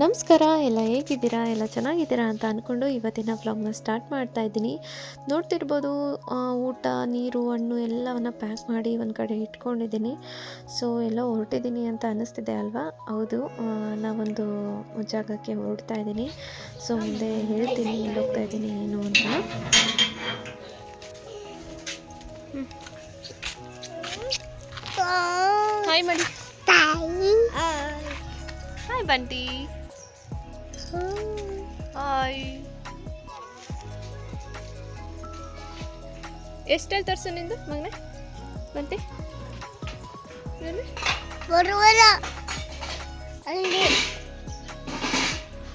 ನಮಸ್ಕಾರ ಎಲ್ಲ ಹೇಗಿದ್ದೀರಾ? ಎಲ್ಲ ಚೆನ್ನಾಗಿದ್ದೀರಾ ಅಂತ ಅಂದ್ಕೊಂಡು ಇವತ್ತಿನ ವ್ಲಾಗ್ನ ಸ್ಟಾರ್ಟ್ ಮಾಡ್ತಾ ಇದ್ದೀನಿ. ನೋಡ್ತಿರ್ಬೋದು ಊಟ ನೀರು ಹಣ್ಣು ಎಲ್ಲವನ್ನು ಪ್ಯಾಕ್ ಮಾಡಿ ಒಂದು ಕಡೆ ಇಟ್ಕೊಂಡಿದ್ದೀನಿ. ಸೊ ಎಲ್ಲ ಹೊರಟಿದ್ದೀನಿ ಅಂತ ಅನ್ನಿಸ್ತಿದೆ ಅಲ್ವಾ? ಹೌದು ನಾವೊಂದು ಜಾಗಕ್ಕೆ ಹೊರಡ್ತಾ ಇದ್ದೀನಿ. ಸೊ ಮುಂದೆ ಹೇಳ್ತೀನಿ ಎಲ್ಲಿ ಹೋಗ್ತಾ ಇದ್ದೀನಿ ಏನು ಅಂತ. ಹಾಯ್ ಮಾಡಿ ಹಾಯ್ ಬಂಟಿ ಹಾಯ್ ಎಷ್ಟಲ್ಲಿ ತರ್ಸು ನಿಂದು ಮಗನೆ? ಮತ್ತೆ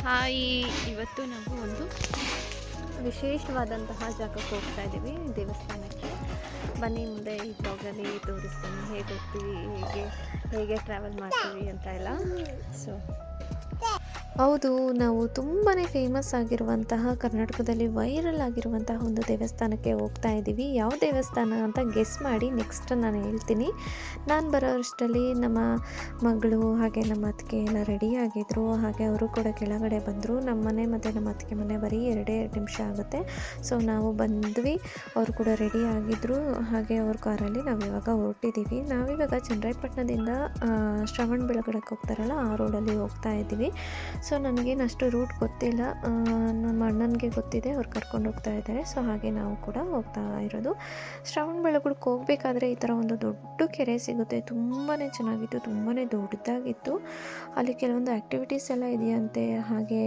ಹಾಯ್. ಇವತ್ತು ನಾವು ಒಂದು ವಿಶೇಷವಾದಂತಹ ಜಾಗಕ್ಕೆ ಹೋಗ್ತಾ ಇದ್ದೀವಿ. ದೇವಸ್ಥಾನಕ್ಕೆ. ಬನ್ನಿ ಮುಂದೆ ಈ ಬ್ಲಾಗಲ್ಲಿ ತೋರಿಸ್ತೀನಿ. ಹೇಗೆ ಹೋಗ್ತೀವಿ ಹೇಗೆ ಹೇಗೆ ಟ್ರಾವೆಲ್ ಮಾಡ್ತೀವಿ ಅಂತ ಎಲ್ಲ. ಸೊ ಹೌದು, ನಾವು ತುಂಬಾ ಫೇಮಸ್ ಆಗಿರುವಂತಹ ಕರ್ನಾಟಕದಲ್ಲಿ ವೈರಲ್ ಆಗಿರುವಂತಹ ಒಂದು ದೇವಸ್ಥಾನಕ್ಕೆ ಹೋಗ್ತಾ ಇದ್ದೀವಿ. ಯಾವ ದೇವಸ್ಥಾನ ಅಂತ ಗೆಸ್ ಮಾಡಿ ನೆಕ್ಸ್ಟ್ ನಾನು ಹೇಳ್ತೀನಿ. ನಾನು ಬರೋ ಅಷ್ಟರಲ್ಲಿ ನಮ್ಮ ಮಗಳು ಹಾಗೆ ನಮ್ಮ ಅತ್ತಿಗೆ ಎಲ್ಲ ರೆಡಿ ಹಾಗೆ ಅವರು ಕೂಡ ಕೆಳಗಡೆ ಬಂದರು. ನಮ್ಮ ಮನೆ ಮತ್ತು ನಮ್ಮ ಅತ್ತಿಗೆ ಮನೆ ಬರೀ ಎರಡೇ ಎರಡು ನಿಮಿಷ ಆಗುತ್ತೆ. ಸೊ ನಾವು ಬಂದ್ವಿ. ಅವರು ಕೂಡ ರೆಡಿ ಆಗಿದ್ದರು ಹಾಗೆ ಅವ್ರ ಕಾರಲ್ಲಿ ನಾವು ಇವಾಗ ಹೊರಟಿದ್ದೀವಿ ನಾವಿವಾಗ ಚನ್ನರಾಯಪಟ್ಟಣದಿಂದ ಶ್ರವಣ ಬೆಳಗಡಕ್ಕೆ ಹೋಗ್ತಾರಲ್ಲ ಆ ರೋಡಲ್ಲಿ ಹೋಗ್ತಾ ಇದ್ದೀವಿ. ಸೊ ನನಗೇನು ಅಷ್ಟು ರೂಟ್ ಗೊತ್ತಿಲ್ಲ. ನಮ್ಮ ಅಣ್ಣನಿಗೆ ಗೊತ್ತಿದೆ, ಅವ್ರು ಕರ್ಕೊಂಡು ಹೋಗ್ತಾ ಇದ್ದಾರೆ. ಸೊ ಹಾಗೆ ನಾವು ಕೂಡ ಹೋಗ್ತಾ ಇರೋದು. ಶ್ರವಣ ಬೆಳಗುಳಕ್ಕೆ ಹೋಗಬೇಕಾದ್ರೆ ಈ ಥರ ಒಂದು ದೊಡ್ಡ ಕೆರೆ ಸಿಗುತ್ತೆ. ತುಂಬಾ ಚೆನ್ನಾಗಿತ್ತು ತುಂಬಾ ದೊಡ್ಡದಾಗಿತ್ತು. ಅಲ್ಲಿ ಕೆಲವೊಂದು ಆ್ಯಕ್ಟಿವಿಟೀಸ್ ಎಲ್ಲ ಇದೆಯಂತೆ, ಹಾಗೆ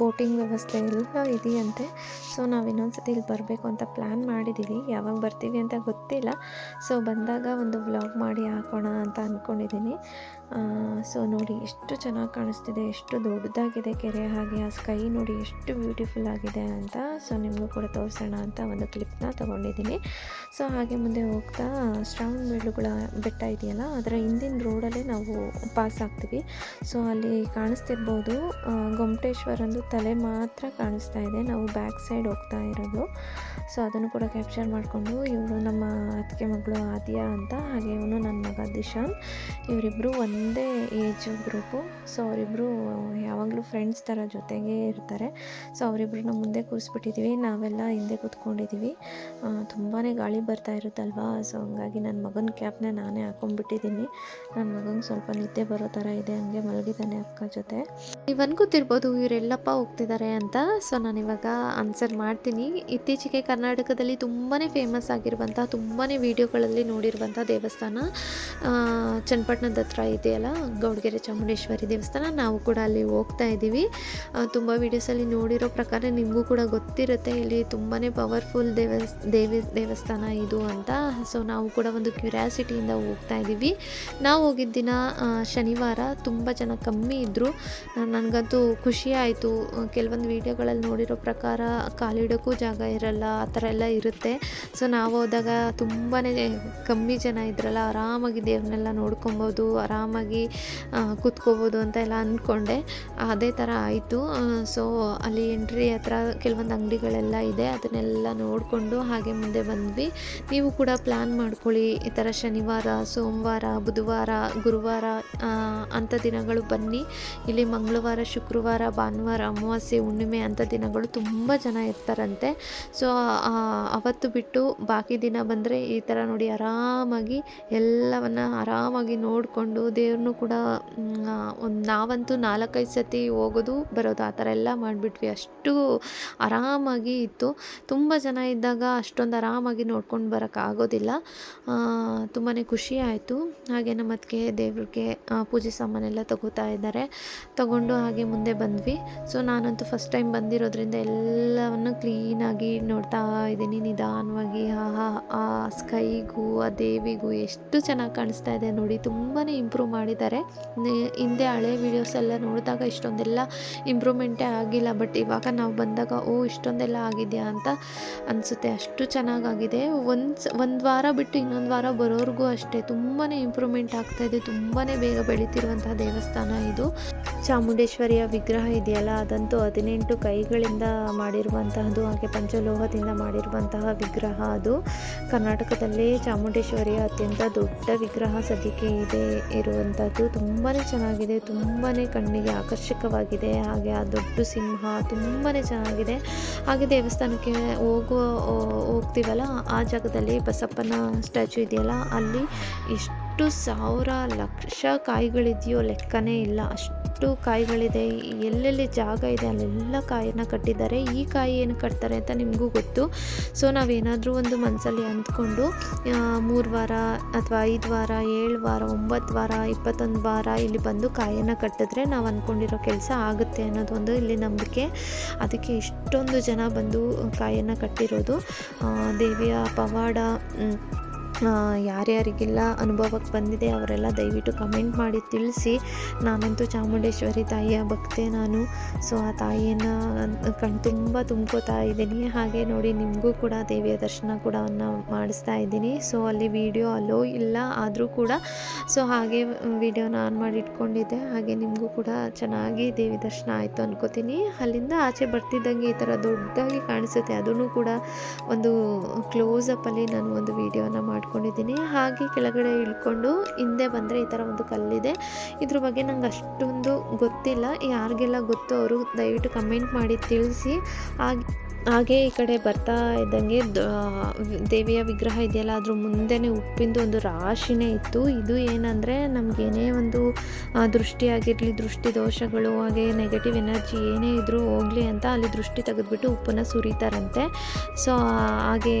ಬೋಟಿಂಗ್ ವ್ಯವಸ್ಥೆ ಎಲ್ಲ ಇದೆಯಂತೆ. ಸೊ ನಾವು ಇನ್ನೊಂದು ಸತಿ ಇಲ್ಲಿ ಬರಬೇಕು ಅಂತ ಪ್ಲ್ಯಾನ್ ಮಾಡಿದ್ದೀವಿ ಯಾವಾಗ ಬರ್ತೀವಿ ಅಂತ ಗೊತ್ತಿಲ್ಲ. ಸೊ ಬಂದಾಗ ಒಂದು ವ್ಲಾಗ್ ಮಾಡಿ ಹಾಕೋಣ ಅಂತ ಅಂದ್ಕೊಂಡಿದ್ದೀನಿ ಸೊ ನೋಡಿ, ಎಷ್ಟು ಚೆನ್ನಾಗಿ ಕಾಣಿಸ್ತಿದೆ, ಎಷ್ಟು ದೊಡ್ಡದಾಗಿದೆ ಕೆರೆ, ಹಾಗೆ ಆ ಸ್ಕೈ ನೋಡಿ ಎಷ್ಟು ಬ್ಯೂಟಿಫುಲ್ ಆಗಿದೆ ಅಂತ. ಸೊ ನಿಮಗೂ ಕೂಡ ತೋರಿಸೋಣ ಅಂತ ಒಂದು ಕ್ಲಿಪ್ನ ತೊಗೊಂಡಿದ್ದೀನಿ. ಸೊ ಹಾಗೆ ಮುಂದೆ ಹೋಗ್ತಾ, ಶ್ರಾವಣ ಬೆಳ್ಳುಗಳ ಬೆಟ್ಟ ಇದೆಯಲ್ಲ, ಅದರ ಹಿಂದಿನ ರೋಡಲ್ಲೇ ನಾವು ಪಾಸ್ ಆಗ್ತೀವಿ. ಸೊ ಅಲ್ಲಿ ಕಾಣಿಸ್ತಿರ್ಬೋದು ಗೊಮಟೇಶ್ವರಂದು ತಲೆ ಮಾತ್ರ ಕಾಣಿಸ್ತಾ ಇದೆ. ನಾವು ಬ್ಯಾಕ್ ಸೈಡ್ ಹೋಗ್ತಾ ಇರೋದು. ಸೊ ಅದನ್ನು ಕೂಡ ಕ್ಯಾಪ್ಚರ್ ಮಾಡಿಕೊಂಡು, ಇವರು ನಮ್ಮ ಅತ್ತಿಗೆ ಮಗಳು ಆದಿಯಾ ಅಂತ, ಹಾಗೆ ಇವನು ನನ್ನ ಮಗ ದಿಶಾನ್. ಇವರಿಬ್ಬರು ಒಂದೇ ಏಜ್ ಗ್ರೂಪು ಸೊ ಅವರಿಬ್ಬರು ಯಾವಾಗಲೂ ಫ್ರೆಂಡ್ಸ್ ಥರ ಜೊತೆಗೇ ಇರ್ತಾರೆ. ಸೊ ಅವರಿಬ್ಬರನ್ನ ಮುಂದೆ ಕೂರಿಸ್ಬಿಟ್ಟಿದ್ದೀವಿ ನಾವೆಲ್ಲ ಹಿಂದೆ ಕೂತ್ಕೊಂಡಿದ್ದೀವಿ ತುಂಬಾ ಗಾಳಿ ಬರ್ತಾ ಇರುತ್ತಲ್ವಾ? ಸೊ ಹಂಗಾಗಿ ನನ್ನ ಮಗನ ಕ್ಯಾಪ್ನ ನಾನೇ ಹಾಕೊಂಡ್ಬಿಟ್ಟಿದ್ದೀನಿ ನನ್ನ ಮಗಂಗೆ ಸ್ವಲ್ಪ ನಿದ್ದೆ ಬರೋ ಥರ ಇದೆ. ಹಂಗೆ ಮಲಗಿದ್ದಾನೆ ಅಕ್ಕ ಜೊತೆ. ಇವನ್ ಗೊತ್ತಿರ್ಬೋದು ಇವರೆಲ್ಲಪ್ಪ ಹೋಗ್ತಿದ್ದಾರೆ ಅಂತ. ಸೊ ನಾನು ಇವಾಗ ಆನ್ಸರ್ ಮಾಡ್ತೀನಿ. ಇತ್ತೀಚೆಗೆ ಕರ್ನಾಟಕದಲ್ಲಿ ತುಂಬಾ ಫೇಮಸ್ ಆಗಿರುವಂಥ ತುಂಬಾ ವೀಡಿಯೋಗಳಲ್ಲಿ ನೋಡಿರುವಂಥ ದೇವಸ್ಥಾನ ಚನ್ನಪಟ್ಟಣದ ಹತ್ರ ಇದೆಯಲ್ಲ? ಗೌಡಗೆರೆ ಚಾಮುಂಡೇಶ್ವರಿ ದೇವಸ್ಥಾನ. ನಾವು ಕೂಡ ಅಲ್ಲಿ ಹೋಗ್ತಾ ಇದ್ದೀವಿ. ತುಂಬ ವೀಡಿಯೋಸಲ್ಲಿ ನೋಡಿರೋ ಪ್ರಕಾರ ನಿಮಗೂ ಕೂಡ ಗೊತ್ತಿರುತ್ತೆ. ಇಲ್ಲಿ ತುಂಬಾ ಪವರ್ಫುಲ್ ದೇವ ದೇವಿ, ದೇವಸ್ಥಾನ ಇದು ಅಂತ. ಸೊ ನಾವು ಕೂಡ ಒಂದು ಕ್ಯೂರಿಯಾಸಿಟಿಯಿಂದ ಹೋಗ್ತಾ ಇದ್ದೀವಿ. ನಾವು ಹೋಗಿದ್ದ ದಿನ ಶನಿವಾರ ತುಂಬ ಜನ ಕಮ್ಮಿ ಇದ್ದರು ನನಗಂತೂ ಖುಷಿ ಆಯಿತು. ಕೆಲವೊಂದು ವೀಡಿಯೋಗಳಲ್ಲಿ ನೋಡಿರೋ ಪ್ರಕಾರ ಕಾಲಿಡೋಕ್ಕೂ ಜಾಗ ಇರಲ್ಲ, ಆ ಥರ ಎಲ್ಲ ಇರುತ್ತೆ. ಸೊ ನಾವು ಹೋದಾಗ ತುಂಬಾ ಕಮ್ಮಿ ಜನ ಇದ್ರಲ್ಲ. ಆರಾಮಾಗಿ ದೇವ್ರನ್ನೆಲ್ಲ ನೋಡ್ಕೊಬೋದು, ಆರಾಮಾಗಿ ಆ, ಕೂತ್ಕೋಬೋದು ಅಂತ ಎಲ್ಲ ಅಂದ್ಕೊಂಡೆ ಅದೇ ಥರ ಆಯಿತು. ಸೊ ಅಲ್ಲಿ ಎಂಟ್ರಿ ಹತ್ರ ಕೆಲವೊಂದು ಅಂಗಡಿಗಳೆಲ್ಲ ಇದೆ. ಅದನ್ನೆಲ್ಲ ನೋಡಿಕೊಂಡು ಹಾಗೆ ಮುಂದೆ ಬಂದ್ವಿ. ನೀವು ಕೂಡ ಪ್ಲ್ಯಾನ್ ಮಾಡ್ಕೊಳ್ಳಿ. ಈ ಥರ ಶನಿವಾರ ಸೋಮವಾರ ಬುಧವಾರ ಗುರುವಾರ ಅಂಥ ದಿನಗಳು ಬನ್ನಿ. ಇಲ್ಲಿ ಮಂಗಳವಾರ ಶುಕ್ರವಾರ ಭಾನುವಾರ ಅಮಾವಾಸ್ಯೆ ಹುಣ್ಣಿಮೆ ಅಂಥ ದಿನಗಳು ತುಂಬ ಜನ ಇರ್ತಾರಂತೆ. ಸೊ ಅವತ್ತು ಬಿಟ್ಟು ಬಾಕಿ ದಿನ ಬಂದರೆ ಈ ಥರ ನೋಡಿ ಆರಾಮಾಗಿ ಎಲ್ಲವನ್ನು ಆರಾಮಾಗಿ ನೋಡಿಕೊಂಡು ದೇವ್ರನ್ನೂ ಕೂಡ ಒಂದು ನಾವಂತೂ ನಾಲ್ಕೈದು ಸತಿ ಹೋಗೋದು ಬರೋದು ಆ ಥರ ಎಲ್ಲ ಮಾಡಿಬಿಟ್ವಿ ಅಷ್ಟು ಆರಾಮಾಗಿ ಇತ್ತು ತುಂಬ ಜನ ಇದ್ದಾಗ ಅಷ್ಟೊಂದು ಆರಾಮಾಗಿ ನೋಡ್ಕೊಂಡು ಬರೋಕ್ಕಾಗೋದಿಲ್ಲ ತುಂಬಾ ಖುಷಿ ಆಯಿತು ಹಾಗೆ ನಮ್ಮ ಅದಕ್ಕೆ ದೇವ್ರಿಗೆ ಪೂಜೆ ಸಾಮಾನೆಲ್ಲ ತಗೋತಾ ಇದ್ದಾರೆ ತಗೊಂಡು ಹಾಗೆ ಮುಂದೆ ಬಂದ್ವಿ ಸೊ ನಾನಂತೂ ಫಸ್ಟ್ ಟೈಮ್ ಬಂದಿರೋದ್ರಿಂದ ಎಲ್ಲವನ್ನು ಕ್ಲೀನಾಗಿ ನೋಡ್ತಾ ಇದ್ದೀನಿ ನಿಧಾನವಾಗಿ ಆ ಸ್ಕೈಗೂ ಆ ದೇವಿಗೂ ಎಷ್ಟು ಚೆನ್ನಾಗಿ ಕಾಣಿಸ್ತಾ ಇದೆ ನೋಡಿ ತುಂಬಾ ಇಂಪ್ರೂವ್ ಮಾಡಿದ್ದಾರೆ. ಹಿಂದೆ ಹಳೆ ವೀಡಿಯೋಸ್ ಎಲ್ಲ ನೋಡಿದಾಗ ಇಷ್ಟೊಂದೆಲ್ಲ ಇಂಪ್ರೂವ್ಮೆಂಟೇ ಆಗಿಲ್ಲ ಬಟ್ ಇವಾಗ ನಾವು ಬಂದಾಗ, ಓ, ಇಷ್ಟೊಂದೆಲ್ಲ ಆಗಿದೆಯಾ ಅಂತ ಅನಿಸುತ್ತೆ. ಅಷ್ಟು ಚೆನ್ನಾಗಾಗಿದೆ. ಒಂದು ಒಂದು ವಾರ ಬಿಟ್ಟು ಇನ್ನೊಂದು ವಾರ ಬರೋರ್ಗೂ ಅಷ್ಟೇ. ತುಂಬಾ ಇಂಪ್ರೂವ್ಮೆಂಟ್ ಆಗ್ತಾಯಿದೆ ತುಂಬಾ ಬೇಗ ಬೆಳೀತಿರುವಂತಹ ದೇವಸ್ಥಾನ ಇದು. ಚಾಮುಂಡೇಶ್ವರಿಯ ವಿಗ್ರಹ ಇದೆಯಲ್ಲ, ಅದಂತೂ ಹದಿನೆಂಟು ಕೈಗಳಿಂದ ಮಾಡಿರುವಂತಹದ್ದು, ಹಾಗೆ ಪಂಚಲೋಹದಿಂದ ಮಾಡಿರುವಂತಹ ವಿಗ್ರಹ ಅದು. ಕರ್ನಾಟಕದಲ್ಲೇ ಚಾಮುಂಡೇಶ್ವರಿಯ ಅತ್ಯಂತ ದೊಡ್ಡ ವಿಗ್ರಹ ಸದ್ಯಕ್ಕೆ ಇದೆ, ಇರುವ ಮಾಡುವಂಥದ್ದು ತುಂಬಾ ಚೆನ್ನಾಗಿದೆ ತುಂಬಾ ಕಣ್ಣಿಗೆ ಆಕರ್ಷಕವಾಗಿದೆ, ಹಾಗೆ ಆ ದೊಡ್ಡ ಸಿಂಹ ತುಂಬಾ ಚೆನ್ನಾಗಿದೆ. ಹಾಗೆ ದೇವಸ್ಥಾನಕ್ಕೆ ಹೋಗುವ, ಹೋಗ್ತೀವಲ್ಲ, ಆ ಜಾಗದಲ್ಲಿ ಬಸಪ್ಪನ ಸ್ಟ್ಯಾಚು ಇದೆಯಲ್ಲ, ಅಲ್ಲಿ ಎಷ್ಟು ಸಾವಿರ ಲಕ್ಷ ಕಾಯಿಗಳಿದೆಯೋ ಲೆಕ್ಕನೇ ಇಲ್ಲ. ಅಷ್ಟು ಕಾಯಿಗಳಿದೆ. ಎಲ್ಲೆಲ್ಲಿ ಜಾಗ ಇದೆ ಅಲ್ಲೆಲ್ಲ ಕಾಯಿನ ಕಟ್ಟಿದ್ದಾರೆ. ಈ ಕಾಯಿ ಏನು ಕಟ್ತಾರೆ ಅಂತ ನಿಮಗೂ ಗೊತ್ತು. ಸೊ ನಾವೇನಾದರೂ ಒಂದು ಮನಸ್ಸಲ್ಲಿ ಅಂದ್ಕೊಂಡು ಮೂರು ವಾರ ಅಥವಾ ಐದು ವಾರ, ಏಳು ವಾರ, ಒಂಬತ್ತು ವಾರ, ಇಪ್ಪತ್ತೊಂದು ವಾರ ಇಲ್ಲಿ ಬಂದು ಕಾಯನ್ನು ಕಟ್ಟಿದ್ರೆ ನಾವು ಅಂದ್ಕೊಂಡಿರೋ ಕೆಲಸ ಆಗುತ್ತೆ ಅನ್ನೋದೊಂದು ಇಲ್ಲಿ ನಂಬಿಕೆ. ಅದಕ್ಕೆ ಇಷ್ಟೊಂದು ಜನ ಬಂದು ಕಾಯನ್ನು ಕಟ್ಟಿರೋದು. ದೇವಿಯ ಪವಾಡ ಯಾರ್ಯಾರಿಗೆಲ್ಲ ಅನುಭವಕ್ಕೆ ಬಂದಿದೆ ಅವರೆಲ್ಲ ದಯವಿಟ್ಟು ಕಮೆಂಟ್ ಮಾಡಿ ತಿಳಿಸಿ. ನಾನಂತೂ ಚಾಮುಂಡೇಶ್ವರಿ ತಾಯಿಯ ಭಕ್ತೆ ನಾನು. ಸೊ ಆ ತಾಯಿಯನ್ನು ಕಣ್ ತುಂಬ ತುಂಬ್ಕೋತಾ ಇದ್ದೀನಿ. ಹಾಗೆ ನೋಡಿ ನಿಮಗೂ ಕೂಡ ದೇವಿಯ ದರ್ಶನ ಕೂಡ ಮಾಡಿಸ್ತಾ ಇದ್ದೀನಿ. ಸೊ ಅಲ್ಲಿ ವಿಡಿಯೋ ಅಲೋ ಇಲ್ಲ ಆದರೂ ಕೂಡ. ಸೊ ಹಾಗೆ ವಿಡಿಯೋನ ಆನ್ ಮಾಡಿ ಇಟ್ಕೊಂಡಿದ್ದೆ. ಹಾಗೆ ನಿಮಗೂ ಕೂಡ ಚೆನ್ನಾಗಿ ದೇವಿ ದರ್ಶನ ಆಯಿತು ಅನ್ಕೋತೀನಿ. ಅಲ್ಲಿಂದ ಆಚೆ ಬರ್ತಿದ್ದಂಗೆ ಈ ಥರ ದೊಡ್ಡದಾಗಿ ಕಾಣಿಸುತ್ತೆ. ಅದೂ ಕೂಡ ಒಂದು ಕ್ಲೋಸಪ್ಪಲ್ಲಿ ನಾನು ಒಂದು ವಿಡಿಯೋನ ಮಾಡ್ಕೊಂಡಿದ್ದೀನಿ ಹಾಗೆ ಕೆಳಗಡೆ ಇಳ್ಕೊಂಡು ಹಿಂದೆ ಬಂದರೆ ಈ ಥರ ಒಂದು ಕಲ್ಲಿದೆ. ಇದ್ರ ಬಗ್ಗೆ ನಂಗೆ ಅಷ್ಟೊಂದು ಗೊತ್ತಿಲ್ಲ. ಯಾರಿಗೆಲ್ಲ ಗೊತ್ತು ಅವರು ದಯವಿಟ್ಟು ಕಮೆಂಟ್ ಮಾಡಿ ತಿಳಿಸಿ. ಹಾಗೆ ಹಾಗೆ ಈ ಕಡೆ ಬರ್ತಾ ಇದ್ದಂಗೆ ದೇವಿಯ ವಿಗ್ರಹ ಇದೆಯಲ್ಲ, ಅದ್ರ ಮುಂದೆನೇ ಉಪ್ಪಿಂದು ಒಂದು ರಾಶಿನೇ ಇತ್ತು. ಇದು ಏನಂದರೆ ನಮಗೇನೇ ಒಂದು ದೃಷ್ಟಿಯಾಗಿರಲಿ ದೃಷ್ಟಿ ದೋಷಗಳು, ಹಾಗೆ ನೆಗೆಟಿವ್ ಎನರ್ಜಿ ಏನೇ ಇದ್ದರೂ ಹೋಗಲಿ ಅಂತ ಅಲ್ಲಿ ದೃಷ್ಟಿ ತೆಗೆದುಬಿಟ್ಟು ಉಪ್ಪನ್ನು ಸುರಿತಾರಂತೆ. ಸೊ ಹಾಗೆ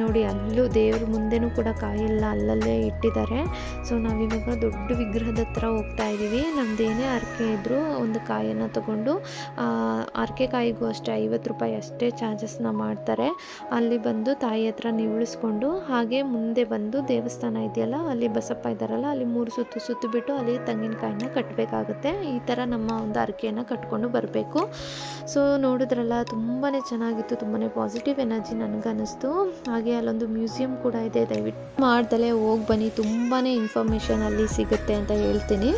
ನೋಡಿ, ಅಲ್ಲೂ ದೇವ್ರ ಮುಂದೆನೂ ಕೂಡ ಕಾಯೆಲ್ಲ ಅಲ್ಲಲ್ಲೇ ಇಟ್ಟಿದ್ದಾರೆ. ಸೊ ನಾವಿವಾಗ ದೊಡ್ಡ ವಿಗ್ರಹದ ಹತ್ರ ಹೋಗ್ತಾ ಇದ್ದೀವಿ. ನಮ್ಮದೇನೇ ಅರ್ಕೆ ಇದ್ದರೂ ಒಂದು ಕಾಯನ್ನು ತಗೊಂಡು ಅರ್ಕೆ ಕಾಯಿಗೂ ಅಷ್ಟೇ ಐವತ್ತು ರೂಪಾಯಿ ಅಷ್ಟೇ ಚಾರ್ಜಸ್ನ ಮಾಡ್ತಾರೆ. ಅಲ್ಲಿ ಬಂದು ತಾಯಿ ಹತ್ರ ನಿವಳಿಸ್ಕೊಂಡು ಹಾಗೆ ಮುಂದೆ ಬಂದು ದೇವಸ್ಥಾನ ಇದೆಯಲ್ಲ, ಅಲ್ಲಿ ಬಸಪ್ಪ ಇದ್ದಾರಲ್ಲ, ಅಲ್ಲಿ ಮೂರು ಸುತ್ತು ಸುತ್ತು ಬಿಟ್ಟು ಅಲ್ಲಿ ತೆಂಗಿನಕಾಯಿನ ಕಟ್ಟಬೇಕಾಗುತ್ತೆ ಈ ಥರ ನಮ್ಮ ಒಂದು ಅರ್ಕೆಯನ್ನು ಕಟ್ಕೊಂಡು ಬರಬೇಕು. ಸೊ ನೋಡಿದ್ರಲ್ಲ ತುಂಬಾ ಚೆನ್ನಾಗಿತ್ತು ತುಂಬಾ ಪಾಸಿಟಿವ್ ಎನರ್ಜಿ ನನಗನ್ನಿಸ್ತು. ಹಾಗೆ ಅಲ್ಲೊಂದು ಮ್ಯೂಸಿಯಂ ಕೂಡ ಇದೆ ದಯವಿಟ್ಟು ಮಾಡ್ದಲೇ ಹೋಗಿ ಬನ್ನಿ. ತುಂಬಾ ಇನ್ಫಾರ್ಮೇಷನ್ ಅಲ್ಲಿ ಸಿಗುತ್ತೆ ಅಂತ ಹೇಳ್ತೀನಿ.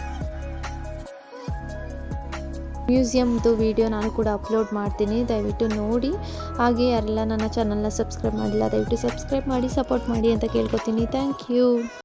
ಮ್ಯೂಸಿಯಮ್ದು ವಿಡಿಯೋ ನಾನು ಕೂಡ ಅಪ್ಲೋಡ್ ಮಾಡ್ತೀನಿ. ದಯವಿಟ್ಟು ನೋಡಿ. ಹಾಗೆ ಯಾರೆಲ್ಲ ನನ್ನ ಚಾನಲ್ನ ಸಬ್ಸ್ಕ್ರೈಬ್ ಮಾಡಿಲ್ಲ, ದಯವಿಟ್ಟು ಸಬ್ಸ್ಕ್ರೈಬ್ ಮಾಡಿ ಸಪೋರ್ಟ್ ಮಾಡಿ ಅಂತ ಕೇಳ್ಕೊತೀನಿ. Thank you